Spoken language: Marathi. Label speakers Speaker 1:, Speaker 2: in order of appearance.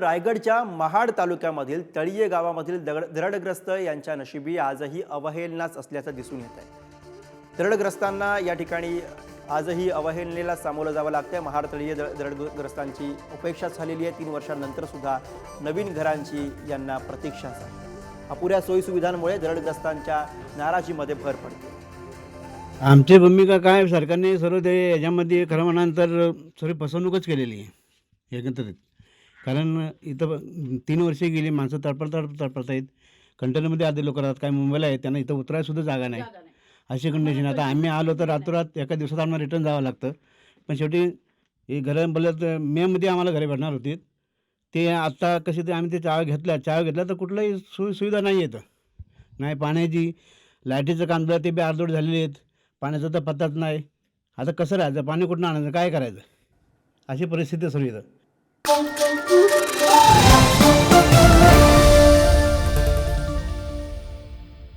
Speaker 1: रायगडच्या महाड तालुक्यामधील तळीये गावामधील दगड दरडग्रस्त यांच्या नशिबी आजही अवहेलनाच असल्याचं दिसून येत आहे दरडग्रस्तांना या ठिकाणी आजही अवहेलनेला सामोरं जावं लागतंय. महाड तळीये द दरडग्रस्तांची उपेक्षा झालेली आहे. तीन वर्षांनंतर सुद्धा नवीन घरांची यांना प्रतीक्षा झाली. अपुऱ्या सोयीसुविधांमुळे दरडग्रस्तांच्या नाराजीमध्ये भर पडते.
Speaker 2: आमची भूमिका काय? सरकारने सर्व ते याच्यामध्ये खरं म्हणाल तर सर्व फसवणूकच केलेली आहे. एकंदरीत. कारण इथं तीन वर्षे गेली माणसं तडपड तडपड तडपडत आहेत. कंटेनरमध्ये आधी लोक राहतात. काय मुंबईला आहेत त्यांना इथं उतरायला सुद्धा जागा नाही. अशी कंडिशन आता आम्ही आलो तर रातोरात एका दिवसात आम्हाला रिटर्न जावं लागतं. पण शेवटी हे घरं बोलत मेमध्ये आम्हाला घरे भेटणार होती. ते आत्ता कशी ते आम्ही ते चाव घेतल्या चाव घेतला तर कुठलाही सोयी सुविधा नाही येतं नाही पाण्याची लाईटीचं काम झालं ते बी अर्धवट झालेले आहेत. पाण्याचा तर पत्ताच नाही. आता कसं राहायचं? पाणी कुठून आणायचं? काय करायचं? अशी परिस्थिती सर्व इथं.